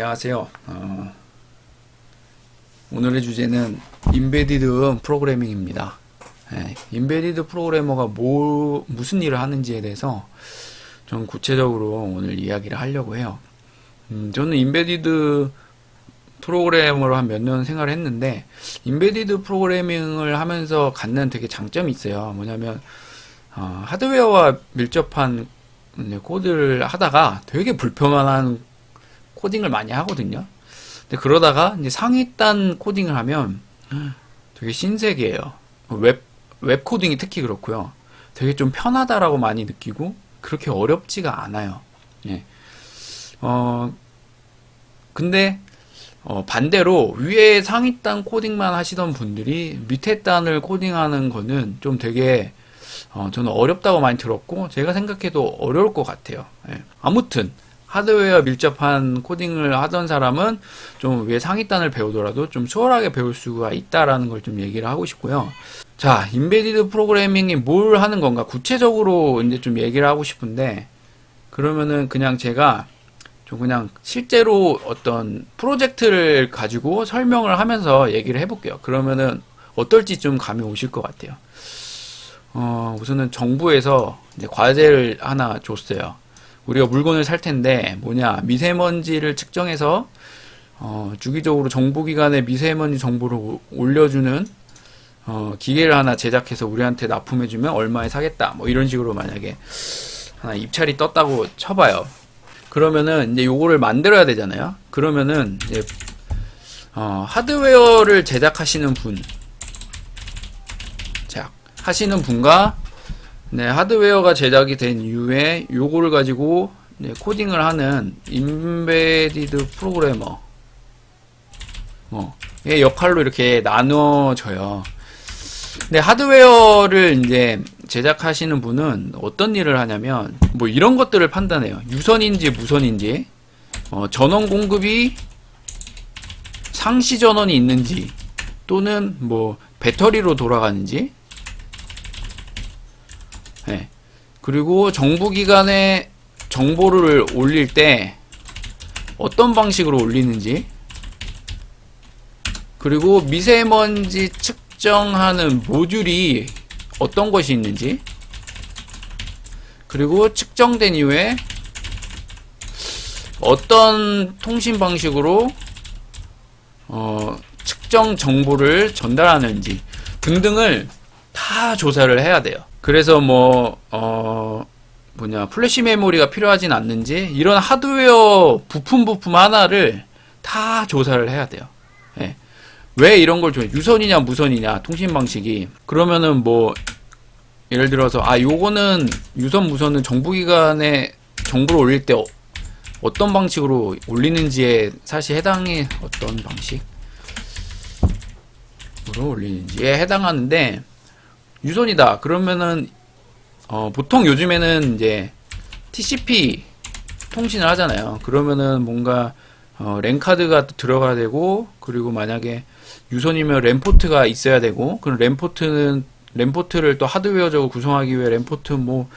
안녕하세요. 어, 오늘의 주제는 인베디드 프로그래밍입니다. 예, 인베디드 프로그래머가 뭐, 무슨 일을 하는지에 대해서 좀 구체적으로 오늘 이야기를 하려고 해요. 음, 저는 인베디드 프로그래머로 한 몇 년 생활을 했는데, 인베디드 프로그래밍을 하면서 갖는 되게 장점이 있어요. 뭐냐면, 어, 하드웨어와 밀접한 코드를 하다가 되게 불편한 코딩을 많이 하거든요. 근데 그러다가 이제 상위단 코딩을 하면 되게 신세계예요. 웹, 웹 코딩이 특히 그렇고요. 되게 좀 편하다라고 많이 느끼고 그렇게 어렵지가 않아요. 예. 어, 근데 어, 반대로 위에 상위단 코딩만 하시던 분들이 밑에 단을 코딩하는 거는 좀 되게 어, 저는 어렵다고 많이 들었고 제가 생각해도 어려울 것 같아요. 예. 아무튼 하드웨어 밀접한 코딩을 하던 사람은 좀 위에 상위단을 배우더라도 좀 수월하게 배울 수가 있다라는 걸 좀 얘기를 하고 싶고요. 자, 인베디드 프로그래밍이 뭘 하는 건가 구체적으로 이제 좀 얘기를 하고 싶은데 그러면은 그냥 제가 좀 그냥 실제로 어떤 프로젝트를 가지고 설명을 하면서 얘기를 해볼게요. 그러면은 어떨지 좀 감이 오실 것 같아요. 어, 우선은 정부에서 과제를 하나 줬어요. 우리가 물건을 살 텐데 뭐냐 미세먼지를 측정해서 어, 주기적으로 정보기관에 미세먼지 정보를 오- 올려주는 어, 기계를 하나 제작해서 우리한테 납품해주면 얼마에 사겠다 뭐 이런 식으로 만약에 하나 입찰이 떴다고 쳐봐요. 그러면은 이제 요거를 만들어야 되잖아요. 그러면은 이제 어, 하드웨어를 제작하시는 분, 제작 하시는 분과 네, 하드웨어가 제작이 된 이후에 요거를 가지고 이제 코딩을 하는 인베디드 프로그래머 뭐의 역할로 이렇게 나눠져요. 근데 하드웨어를 이제 제작하시는 분은 어떤 일을 하냐면 뭐 이런 것들을 판단해요. 유선인지 무선인지 어, 전원 공급이 상시 전원이 있는지 또는 뭐 배터리로 돌아가는지 네. 그리고 정부기관에 정보를 올릴 때 어떤 방식으로 올리는지 그리고 미세먼지 측정하는 모듈이 어떤 것이 있는지 그리고 측정된 이후에 어떤 통신 방식으로 어, 측정 정보를 전달하는지 등등을 다 조사를 해야 돼요. 그래서 뭐, 어, 뭐냐, 플래시 메모리가 필요하진 않는지, 이런 하드웨어 부품 부품 하나를 다 조사를 해야 돼요. 예. 왜 이런 걸 줘? 유선이냐, 무선이냐, 통신 방식이. 그러면은 뭐, 예를 들어서, 아, 요거는, 유선, 무선은 정부기관에 정보를 올릴 때 어, 어떤 방식으로 올리는지에 사실 해당이 어떤 방식 으로 올리는지에 해당하는데, 유선이다. 그러면은 어, 보통 요즘에는 이제 TCP 통신을 하잖아요. 그러면은 뭔가 어, 랜 카드가 또 들어가야 되고 그리고 만약에 유선이면 랜 포트가 있어야 되고 그럼 랜 포트는 랜 포트를 또 하드웨어적으로 구성하기 위해 랜 포트 뭐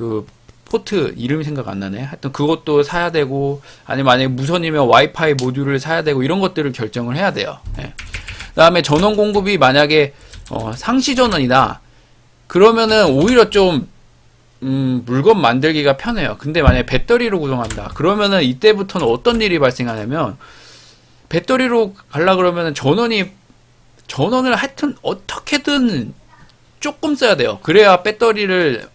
그 포트 이름이 생각 안 나네. 하여튼 그것도 사야 되고 아니면 만약에 무선이면 와이파이 모듈을 사야 되고 이런 것들을 결정을 해야 돼요. 예. 그다음에 전원 공급이 만약에 어, 상시 전원이다. 그러면은 오히려 좀 음, 물건 만들기가 편해요. 근데 만약에 배터리로 구성한다. 그러면은 이때부터는 어떤 일이 발생하냐면 배터리로 갈라 그러면은 전원이 전원을 하여튼 어떻게든 조금 써야 돼요. 그래야 배터리를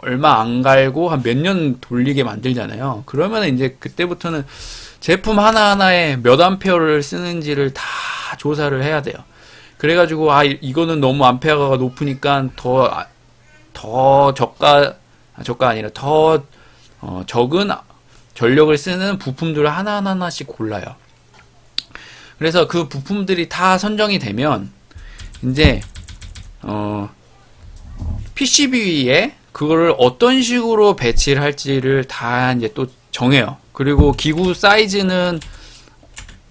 얼마 안 갈고 한 몇 년 돌리게 만들잖아요. 그러면 이제 그때부터는 제품 하나하나에 몇 암페어를 쓰는지를 다 조사를 해야 돼요. 그래가지고 아 이- 이거는 너무 암페어가 높으니까 더 아, 더 저가 아, 저가 아니라 더 어, 적은 전력을 쓰는 부품들을 하나하나 하나씩 골라요. 그래서 그 부품들이 다 선정이 되면 이제 어 PCB에 그거를 어떤 식으로 배치를 할지를 다 이제 또 정해요. 그리고 기구 사이즈는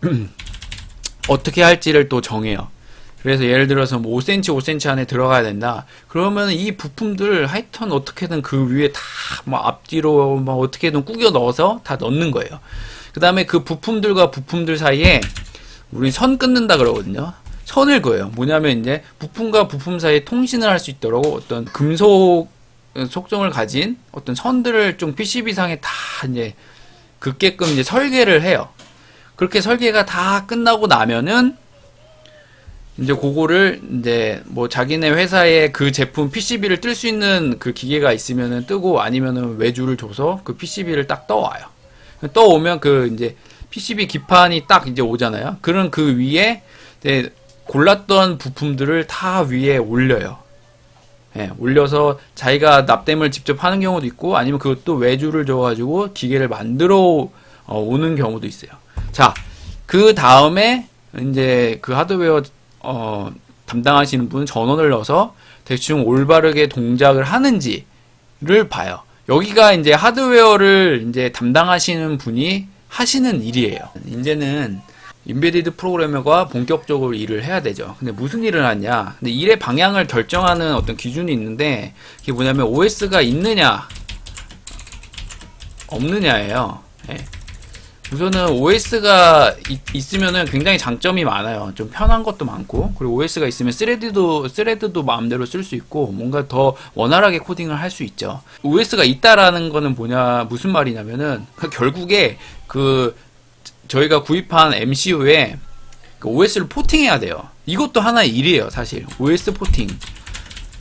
어떻게 할지를 또 정해요. 그래서 예를 들어서 뭐 5cm, 5cm 안에 들어가야 된다. 그러면 이 부품들 하여튼 어떻게든 그 위에 다뭐 앞뒤로 뭐 어떻게든 꾸겨 넣어서 다 넣는 거예요. 그 다음에 그 부품들과 부품들 사이에 우리 선 끊는다 그러거든요. 선을 그어요. 뭐냐면 이제 부품과 부품 사이에 통신을 할 수 있도록 어떤 금속 속성을 가진 어떤 선들을 좀 PCB상에 다 이제 긋게끔 이제 설계를 해요. 그렇게 설계가 다 끝나고 나면은 이제 그거를 이제 뭐 자기네 회사에 그 제품 PCB를 뜰 수 있는 그 기계가 있으면은 뜨고 아니면은 외주를 줘서 그 PCB를 딱 떠와요. 떠오면 그 이제 PCB 기판이 딱 이제 오잖아요. 그런 그 위에 이제 골랐던 부품들을 다 위에 올려요. 예, 올려서 자기가 납땜을 직접 하는 경우도 있고 아니면 그것도 외주를 줘가지고 기계를 만들어 어, 오는 경우도 있어요. 자, 그 다음에 이제 그 하드웨어 어, 담당하시는 분 전원을 넣어서 대충 올바르게 동작을 하는지를 봐요. 여기가 이제 하드웨어를 이제 담당하시는 분이 하시는 일이에요. 이제는 인베디드 프로그래머가 본격적으로 일을 해야 되죠. 근데 무슨 일을 하냐? 근데 일의 방향을 결정하는 어떤 기준이 있는데 그게 뭐냐면 OS가 있느냐 없느냐예요. 예. 우선은 OS가 있, 으면은 굉장히 장점이 많아요. 좀 편한 것도 많고, 그리고 OS가 있으면 스레드도, 스레드도 마음대로 쓸 수 있고, 뭔가 더 원활하게 코딩을 할 수 있죠. OS가 있다라는 거는 뭐냐, 무슨 말이냐면은, 결국에 그, 저희가 구입한 MCU에 그 OS를 포팅해야 돼요. 이것도 하나의 일이에요, 사실. OS 포팅.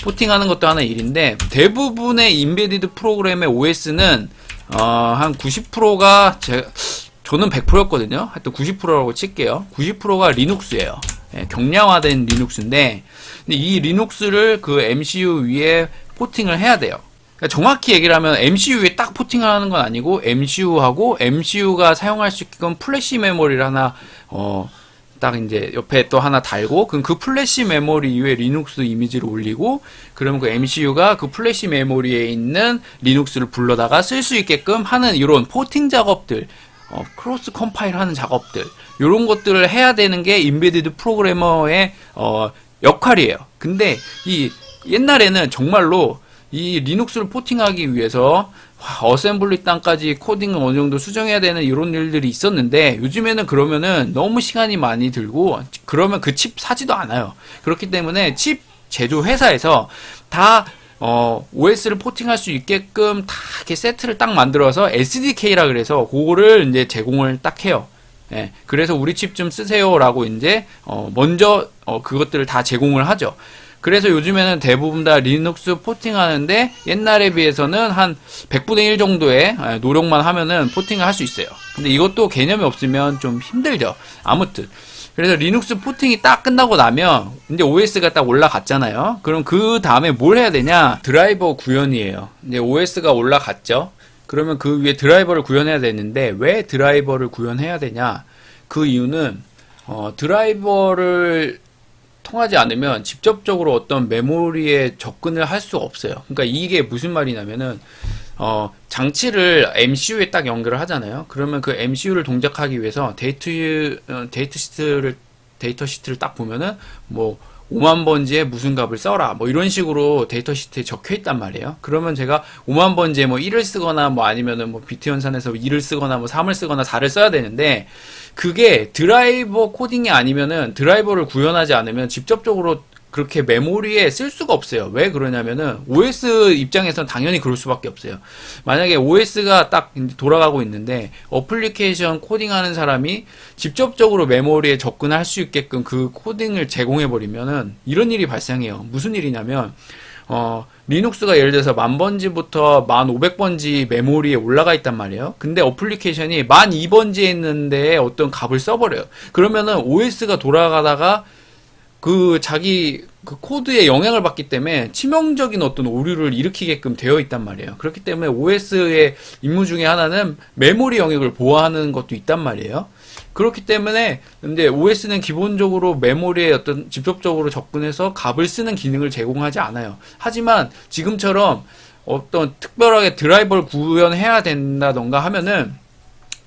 포팅하는 것도 하나의 일인데, 대부분의 인베디드 프로그램의 OS는, 어, 한 90%가 제, 저는 100%였거든요. 하여튼 90%라고 칠게요. 90%가 리눅스예요. 예, 경량화된 리눅스인데 이 리눅스를 그 MCU 위에 포팅을 해야 돼요. 그러니까 정확히 얘기를 하면 MCU 위에 딱 포팅을 하는 건 아니고 MCU하고 MCU가 사용할 수 있게끔 플래시 메모리를 하나 어, 딱 이제 옆에 또 하나 달고 그럼 그 플래시 메모리 위에 리눅스 이미지를 올리고 그러면 그 MCU가 그 플래시 메모리에 있는 리눅스를 불러다가 쓸 수 있게끔 하는 이런 포팅 작업들 어, 크로스 컴파일 하는 작업들 이런 것들을 해야 되는 게 인베디드 프로그래머의 어, 역할이에요. 근데 이 옛날에는 정말로 이 리눅스를 포팅하기 위해서 어셈블리 땅까지 코딩을 어느 정도 수정해야 되는 이런 일들이 있었는데 요즘에는 그러면은 너무 시간이 많이 들고 그러면 그 칩 사지도 않아요. 그렇기 때문에 칩 제조 회사에서 다 어, OS를 포팅할 수 있게끔 다 이렇게 세트를 딱 만들어서 SDK라 그래서 그거를 이제 제공을 딱 해요. 예, 그래서 우리 칩 좀 쓰세요라고 이제 어, 먼저 어, 그것들을 다 제공을 하죠. 그래서 요즘에는 대부분 다 리눅스 포팅하는데 옛날에 비해서는 한 100분의 1 정도의 예, 노력만 하면은 포팅을 할 수 있어요. 근데 이것도 개념이 없으면 좀 힘들죠. 아무튼 그래서 리눅스 포팅이 딱 끝나고 나면 이제 OS가 딱 올라갔잖아요. 그럼 그 다음에 뭘 해야 되냐? 드라이버 구현이에요. 이제 OS가 올라갔죠. 그러면 그 위에 드라이버를 구현해야 되는데 왜 드라이버를 구현해야 되냐? 그 이유는 어, 드라이버를 통하지 않으면 직접적으로 어떤 메모리에 접근을 할 수 없어요. 그러니까 이게 무슨 말이냐면은 어, 장치를 MCU에 딱 연결을 하잖아요. 그러면 그 MCU를 동작하기 위해서 데이트, 어, 데이터 시트를, 데이터 시트를 딱 보면은 뭐 5만 번지에 무슨 값을 써라. 뭐 이런 식으로 데이터 시트에 적혀 있단 말이에요. 그러면 제가 5만 번지에 뭐 1을 쓰거나 뭐 아니면은 뭐 비트 연산에서 2를 쓰거나 뭐 3을 쓰거나 4를 써야 되는데 그게 드라이버 코딩이 아니면은 드라이버를 구현하지 않으면 직접적으로 그렇게 메모리에 쓸 수가 없어요. 왜 그러냐면은 OS 입장에서는 당연히 그럴 수밖에 없어요. 만약에 OS가 딱 돌아가고 있는데 어플리케이션 코딩하는 사람이 직접적으로 메모리에 접근할 수 있게끔 그 코딩을 제공해 버리면은 이런 일이 발생해요. 무슨 일이냐면 어, 리눅스가 예를 들어서 만 번지부터 만 오백 번지 메모리에 올라가 있단 말이에요. 근데 어플리케이션이 만 이 번지에 있는데 어떤 값을 써버려요. 그러면은 OS가 돌아가다가 그 자기 그 코드에 영향을 받기 때문에 치명적인 어떤 오류를 일으키게끔 되어 있단 말이에요. 그렇기 때문에 OS의 임무 중에 하나는 메모리 영역을 보호하는 것도 있단 말이에요. 그렇기 때문에 근데 OS는 기본적으로 메모리에 어떤 직접적으로 접근해서 값을 쓰는 기능을 제공하지 않아요. 하지만 지금처럼 어떤 특별하게 드라이버를 구현해야 된다던가 하면은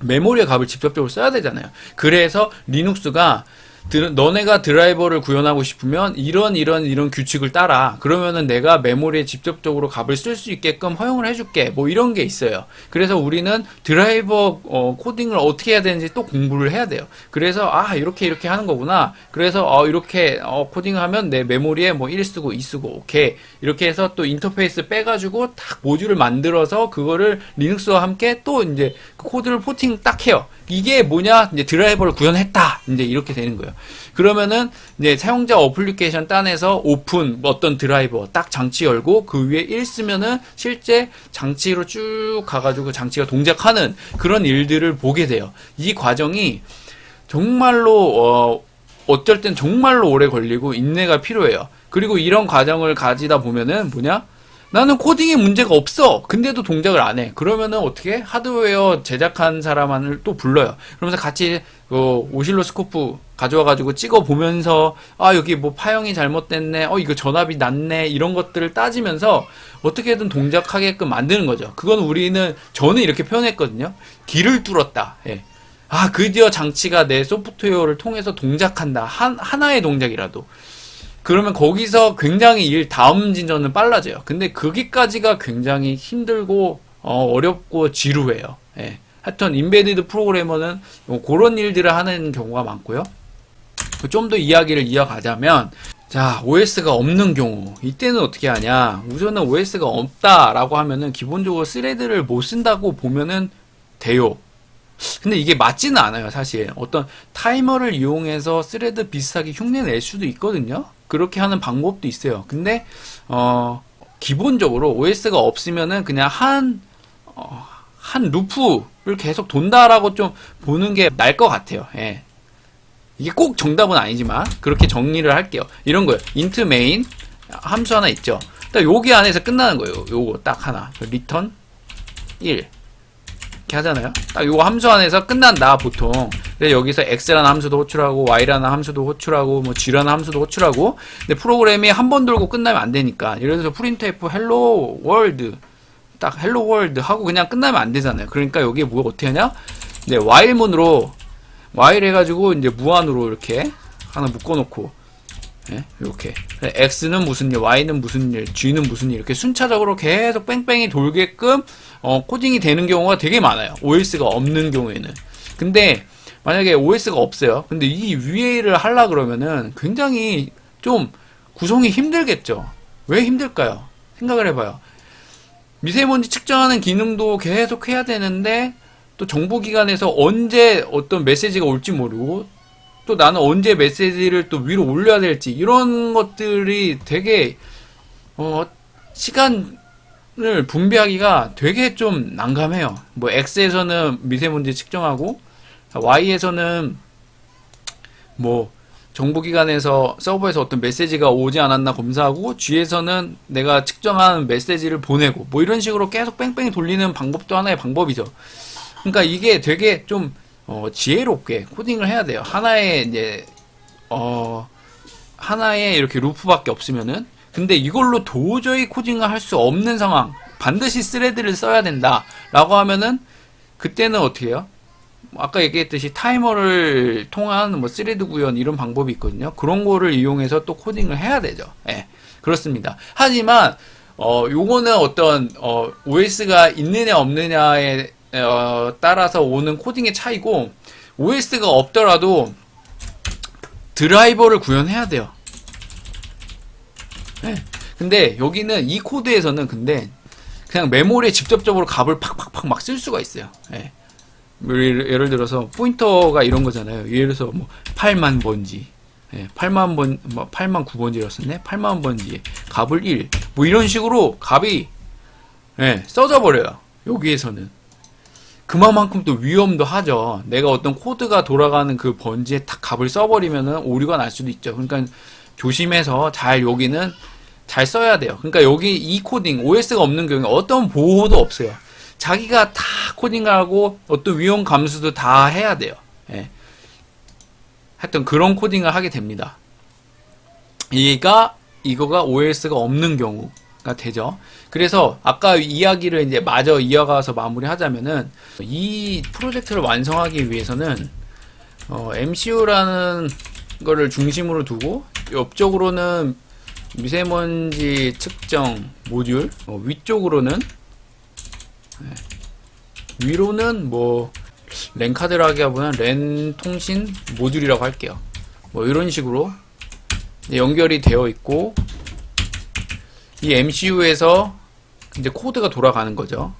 메모리의 값을 직접적으로 써야 되잖아요. 그래서 리눅스가 드- 너네가 드라이버를 구현하고 싶으면 이런 이런 이런 규칙을 따라 그러면은 내가 메모리에 직접적으로 값을 쓸 수 있게끔 허용을 해줄게. 뭐 이런 게 있어요. 그래서 우리는 드라이버 어, 코딩을 어떻게 해야 되는지 또 공부를 해야 돼요. 그래서 아 이렇게 이렇게 하는 거구나. 그래서 어, 이렇게 어, 코딩하면 내 메모리에 뭐 1 쓰고 2 쓰고 오케이. 이렇게 해서 또 인터페이스 빼가지고 딱 모듈을 만들어서 그거를 리눅스와 함께 또 이제 그 코드를 포팅 딱 해요 이게 뭐냐? 이제 드라이버를 구현했다. 이제 이렇게 되는 거예요. 그러면은 이제 사용자 어플리케이션 딴에서 오픈 어떤 드라이버 딱 장치 열고 그 위에 1 쓰면은 실제 장치로 쭉 가가지고 장치가 동작하는 그런 일들을 보게 돼요. 이 과정이 정말로 어 어쩔 땐 정말로 오래 걸리고 인내가 필요해요. 그리고 이런 과정을 가지다 보면은 뭐냐 나는 코딩에 문제가 없어. 근데도 동작을 안 해. 그러면은 어떻게 해? 하드웨어 제작한 사람을 또 불러요. 그러면서 같이 그 오실로스코프 가져와가지고 찍어 보면서 아 여기 뭐 파형이 잘못됐네. 어 이거 전압이 낮네. 이런 것들을 따지면서 어떻게든 동작하게끔 만드는 거죠. 그건 우리는 저는 이렇게 표현했거든요. 길을 뚫었다. 예. 아 드디어 장치가 내 소프트웨어를 통해서 동작한다. 한 하나의 동작이라도. 그러면 거기서 굉장히 일 다음 진전은 빨라져요. 근데 거기까지가 굉장히 힘들고 어, 렵고 지루해요. 예. 하여튼 인베디드 프로그래머는 뭐 그런 일들을 하는 경우가 많고요. 좀 더 이야기를 이어가자면 자 OS가 없는 경우 이때는 어떻게 하냐 우선은 OS가 없다라고 하면은 기본적으로 스레드를 못 쓴다고 보면은 돼요. 근데 이게 맞지는 않아요, 사실. 어떤 타이머를 이용해서 스레드 비슷하게 흉내 낼 수도 있거든요. 그렇게 하는 방법도 있어요. 근데 어 기본적으로 OS가 없으면은 그냥 한 어, 한 루프를 계속 돈다라고 좀 보는 게 나을 것 같아요. 예. 이게 꼭 정답은 아니지만 그렇게 정리를 할게요. 이런 거예요. int main 함수 하나 있죠. 딱 여기 안에서 끝나는 거예요. 요거 딱 하나. 리턴 1 이렇게 하잖아요. 딱 요거 함수 안에서 끝난다 보통. 근데 여기서 x라는 함수도 호출하고 y라는 함수도 호출하고 뭐 g라는 함수도 호출하고. 근데 프로그램이 한 번 돌고 끝나면 안 되니까. 예를 들어서 printf hello 딱 hello 하고 그냥 끝나면 안 되잖아요. 그러니까 여기에 뭐 어떻게 하냐? 네, while문으로 while 해가지고 이제 무한으로 이렇게 하나 묶어놓고 예, 이렇게 x는 무슨 일, y는 무슨 일, g는 무슨 일 이렇게 순차적으로 계속 뺑뺑이 돌게끔 어, 코딩이 되는 경우가 되게 많아요. OS가 없는 경우에는. 근데 만약에 OS가 없어요. 근데 이 위에를 하려 그러면은 굉장히 좀 구성이 힘들겠죠. 왜 힘들까요? 생각을 해봐요. 미세먼지 측정하는 기능도 계속 해야 되는데 또 정보기관에서 언제 어떤 메시지가 올지 모르고 또 나는 언제 메시지를 또 위로 올려야 될지 이런 것들이 되게 어 시간을 분배하기가 되게 좀 난감해요. 뭐 X에서는 미세먼지 측정하고 Y에서는 뭐 정보기관에서 서버에서 어떤 메시지가 오지 않았나 검사하고 G에서는 내가 측정한 메시지를 보내고 뭐 이런 식으로 계속 뺑뺑이 돌리는 방법도 하나의 방법이죠. 그러니까 이게 되게 좀 어, 지혜롭게 코딩을 해야 돼요. 하나의 이제 어 하나의 이렇게 루프밖에 없으면은 근데 이걸로 도저히 코딩을 할 수 없는 상황 반드시 스레드를 써야 된다라고 하면은 그때는 어떻게 해요? 아까 얘기했듯이 타이머를 통한 뭐 스레드 구현 이런 방법이 있거든요. 그런 거를 이용해서 또 코딩을 해야 되죠. 예. 그렇습니다. 하지만 어 요거는 어떤 어 OS가 있느냐 없느냐에 어, 따라서 오는 코딩의 차이고 OS가 없더라도 드라이버를 구현해야 돼요. 네. 근데 여기는 이 코드에서는 근데 그냥 메모리에 직접적으로 값을 팍팍팍 막 쓸 수가 있어요. 예. 예를, 들어서 포인터가 이런 거잖아요. 예를 들어서 뭐 8만 번지. 예, 8만 번, 뭐 8만 9번지라 썼네? 8만 번지. 값을 1. 뭐 이런 식으로 값이, 예, 써져 버려요. 여기에서는. 그만큼 또 위험도 하죠. 내가 어떤 코드가 돌아가는 그 번지에 탁 값을 써버리면은 오류가 날 수도 있죠. 그러니까 조심해서 잘 여기는 잘 써야 돼요. 그러니까 여기 이 코딩, OS가 없는 경우에 어떤 보호도 없어요. 자기가 다 코딩을 하고 어떤 위험 감수도 다 해야 돼요. 예. 하여튼 그런 코딩을 하게 됩니다. 이가 이거가 OS가 없는 경우가 되죠. 그래서 아까 이야기를 이제 마저 이어가서 마무리하자면은 이 프로젝트를 완성하기 위해서는 어, MCU라는 거를 중심으로 두고 옆쪽으로는 미세먼지 측정 모듈 어, 위쪽으로는 네, 위로는 뭐 랜카드라기보다는 랜 통신 모듈이라고 할게요. 뭐 이런 식으로 연결이 되어 있고 이 MCU에서 이제 코드가 돌아가는 거죠.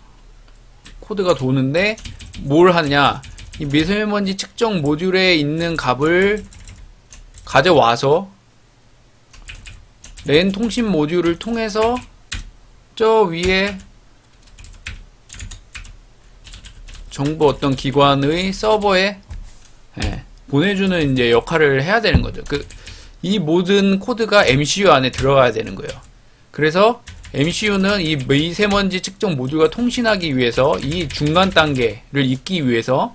코드가 도는데 뭘 하냐? 이 미세먼지 측정 모듈에 있는 값을 가져와서 랜 통신 모듈을 통해서 저 위에 정부 어떤 기관의 서버에 예, 보내주는 이제 역할을 해야 되는 거죠. 그, 이 모든 코드가 MCU 안에 들어가야 되는 거예요. 그래서 MCU는 이 미세먼지 측정 모듈과 통신하기 위해서 이 중간 단계를 잇기 위해서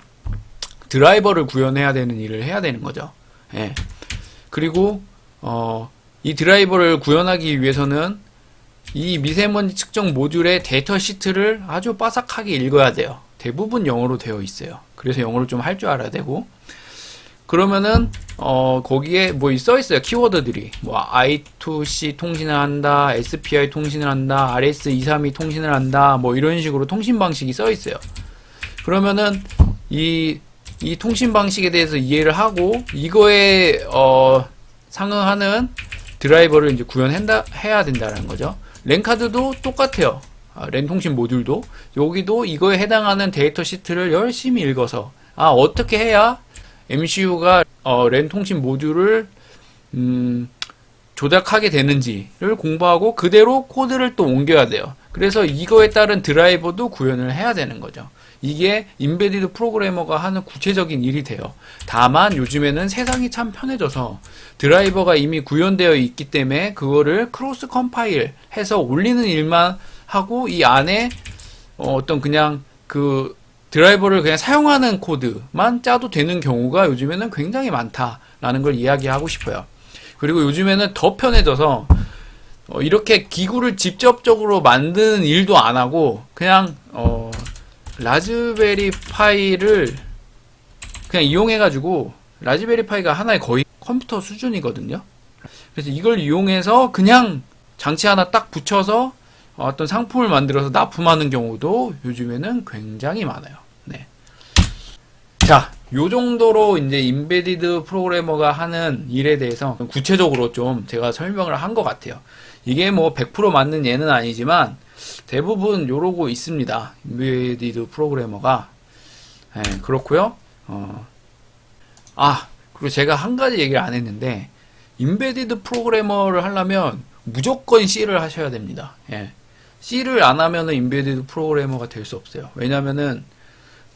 드라이버를 구현해야 되는 일을 해야 되는 거죠. 예. 그리고 어, 이 드라이버를 구현하기 위해서는 이 미세먼지 측정 모듈의 데이터 시트를 아주 빠삭하게 읽어야 돼요. 대부분 영어로 되어 있어요. 그래서 영어를 좀 할 줄 알아야 되고 그러면은 어 거기에 뭐 써 있어요 키워드들이 뭐 I2C 통신을 한다, SPI 통신을 한다, RS232 통신을 한다, 뭐 이런 식으로 통신 방식이 써 있어요. 그러면은 이 이 통신 방식에 대해서 이해를 하고 이거에 어 상응하는 드라이버를 이제 구현한다 해야 된다는 거죠. 랜카드도 똑같아요. 아, 랜 통신 모듈도 여기도 이거에 해당하는 데이터 시트를 열심히 읽어서 아 어떻게 해야 MCU가 어, 랜 통신 모듈을 음, 조작하게 되는지를 공부하고 그대로 코드를 또 옮겨야 돼요. 그래서 이거에 따른 드라이버도 구현을 해야 되는 거죠. 이게 인베디드 프로그래머가 하는 구체적인 일이 돼요. 다만 요즘에는 세상이 참 편해져서 드라이버가 이미 구현되어 있기 때문에 그거를 크로스 컴파일 해서 올리는 일만 하고 이 안에 어, 어떤 그냥 그 드라이버를 그냥 사용하는 코드만 짜도 되는 경우가 요즘에는 굉장히 많다라는 걸 이야기하고 싶어요. 그리고 요즘에는 더 편해져서 어, 이렇게 기구를 직접적으로 만드는 일도 안 하고 그냥 어, 라즈베리 파이를 그냥 이용해 가지고 라즈베리 파이가 하나의 거의 컴퓨터 수준이거든요. 그래서 이걸 이용해서 그냥 장치 하나 딱 붙여서 어떤 상품을 만들어서 납품하는 경우도 요즘에는 굉장히 많아요. 네. 자, 요 정도로 이제 인베디드 프로그래머가 하는 일에 대해서 구체적으로 좀 제가 설명을 한 것 같아요. 이게 뭐 100% 맞는 예는 아니지만 대부분 요러고 있습니다. 인베디드 프로그래머가. 네, 그렇고요. 어. 아, 그리고 제가 한 가지 얘기를 안 했는데 인베디드 프로그래머를 하려면 무조건 C를 하셔야 됩니다. 예. C를 안 하면은 인베디드 프로그래머가 될 수 없어요. 왜냐면은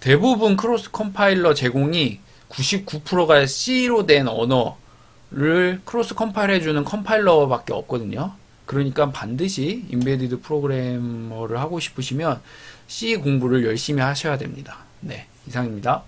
대부분 크로스 컴파일러 제공이 99%가 C로 된 언어를 크로스 컴파일 해주는 컴파일러밖에 없거든요. 그러니까 반드시 인베디드 프로그래머를 하고 싶으시면 C 공부를 열심히 하셔야 됩니다. 네, 이상입니다.